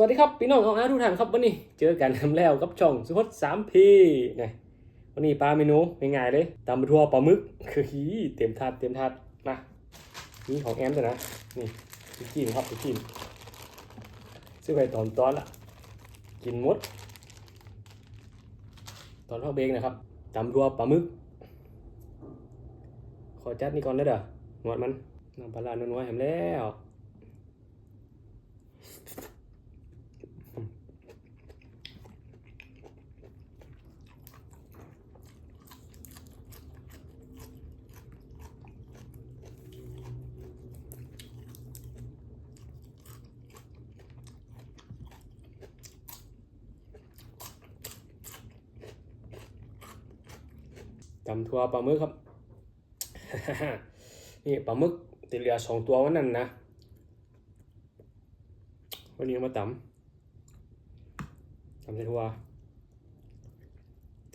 วัสดีครับพี่น้องของอาทุกท่านครับวันนี้เจอกันทำแล้วกับช่องสุพจน์สามพีนะวันนี้ปลาเมนูง่ายๆเลยตำทั่วปลาหมึกคือฮีเต็มถาดเต็มถาดมานี่ของแอมตัวนะนี่พี่กินครับพี่กินซื้อไปตอนตอนละกินหมด ตอนเข้าเบรกนะครับตำทั่วปลาหมึก ขอจัดนี่ก่อนเด้อเด้อหนวดมันน้ำปลาร้านัวๆแหมแล้ว ตำทัวปลาหมึกครับ นี่ปลาหมึกติดเหลือสองตัววันนั้นนะ วันนี้มาตำตำใส่ทัว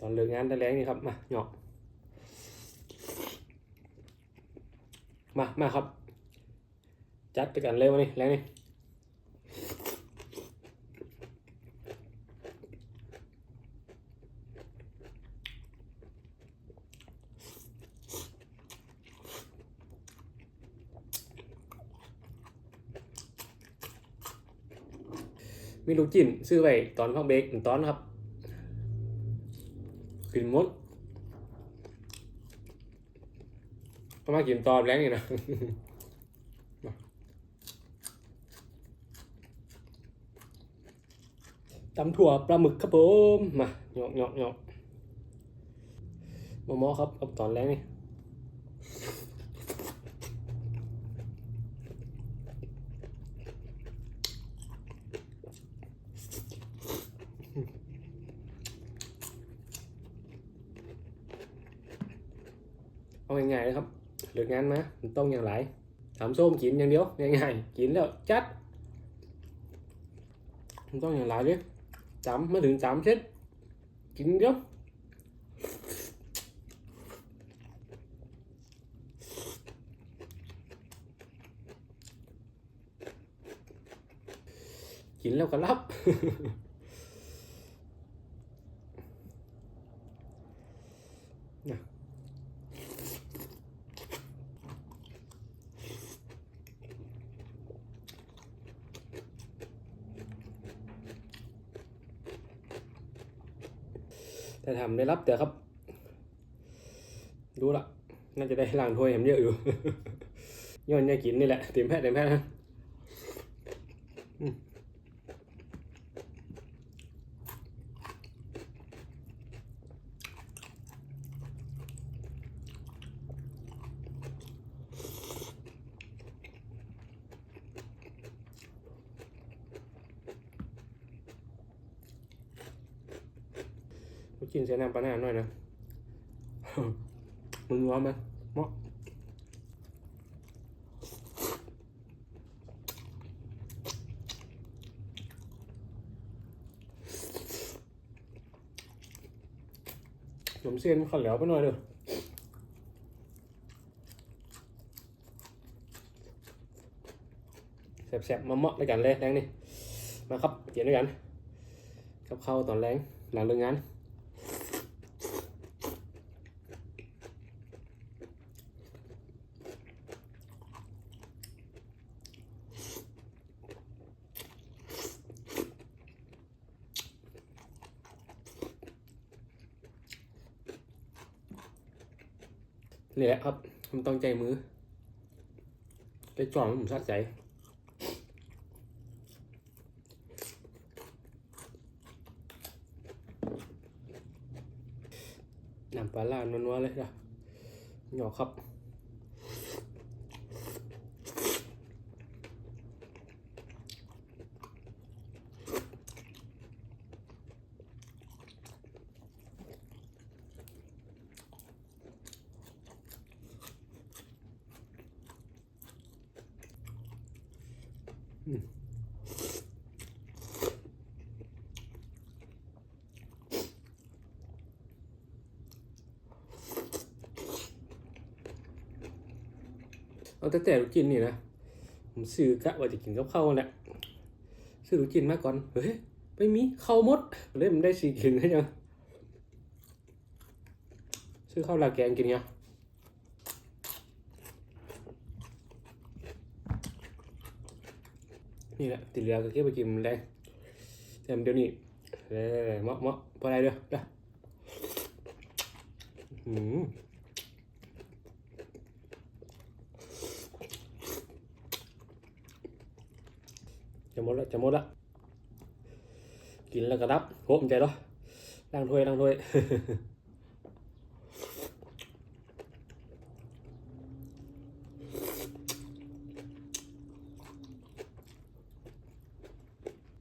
ตอนเลิกงานแต่แรงนี่ครับ มาเหยาะมา มาครับ จัดไปกันเลยวันนี้แรงนี่ มีลูกจิ้นซื้อไว้ตอนพักเบรกหนึ่งตอนครับกินหมดก็มากินตอนแรงนี่นะตำถั่วปลาหมึกครับผมมาหยอกหยอกหยอกมอมอครับเอาตอนแรงนี่ เอาง่ายๆเลยครับ เลิกงานมามันต้องอย่างไรทำส้มกินอย่างเดียวง่ายๆกินแล้วจัดมันต้องอย่างไรดิจำมาถึงจำเสร็จกินเดียวกินแล้วก็รับ แต่ทำได้รับแต่ครับ รู้ละน่าจะได้ล้างถ้วยแหมเยอะอยู่ ย้อนยากินนี่แหละเต็มแพทย์เต็มแพทย์นะ กินเสียน้ำปลาหน้าหน่อยนะมันร้อนไหมเมาะขนมเส้นข้าวเหลวไปหน่อยเด้อแสบๆมาเมาะด้วยกันเลยแรงนี่มาครับเขียนด้วยกันกับเข้าตอนแรงหลังเลิกงาน นี่แหละครับผมต้องใจมือได้จองผมสัดใจน้ำปลาล่านัวๆเลยนะหยอกครับ เอาแต่แต่เรากินนี่นะ ผมซื้อกะว่าจะกินกับข้ากันแหละ ซื้อลูกชิ้นมาก่อน เฮ้ย ไม่มีข้าวมดเลยมันได้สี่กินให้ยังซื้อข้าวราแกงกินไง นี่แหละติดเรือก็เก็บไปกินมันได้แต่เดี๋ยวนี้เอ้ยเหมาะเหมาะพอได้เด้อเด้ออืมจะหมดละจะหมดละกินแล้วก็รับโหมใจเนาะล้างถ้วยล้างถ้วย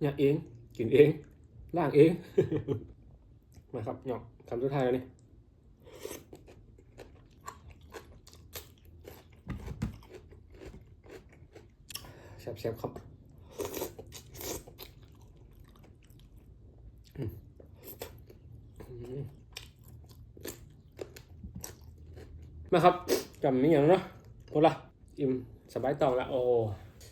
เนี่ยเองกินเองล้างเองมาครับหยอกคำสุดท้ายแล้วนี่แซ่บๆครับมาครับจำนี้อย่างเนาะหมดละอิ่มสบายต่อละโอ้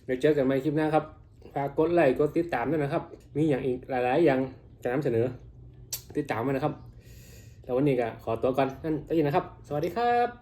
เดี๋ยวเจอกันใหม่คลิปหน้าครับ ฝากกดไลค์กดติดตามด้วยนะครับ มีอย่างอีกหลายๆอย่างจะนำเสนอ ติดตามมานะครับ แล้ววันนี้ก็ขอตัวก่อนนั่นไปยินนะครับ สวัสดีครับ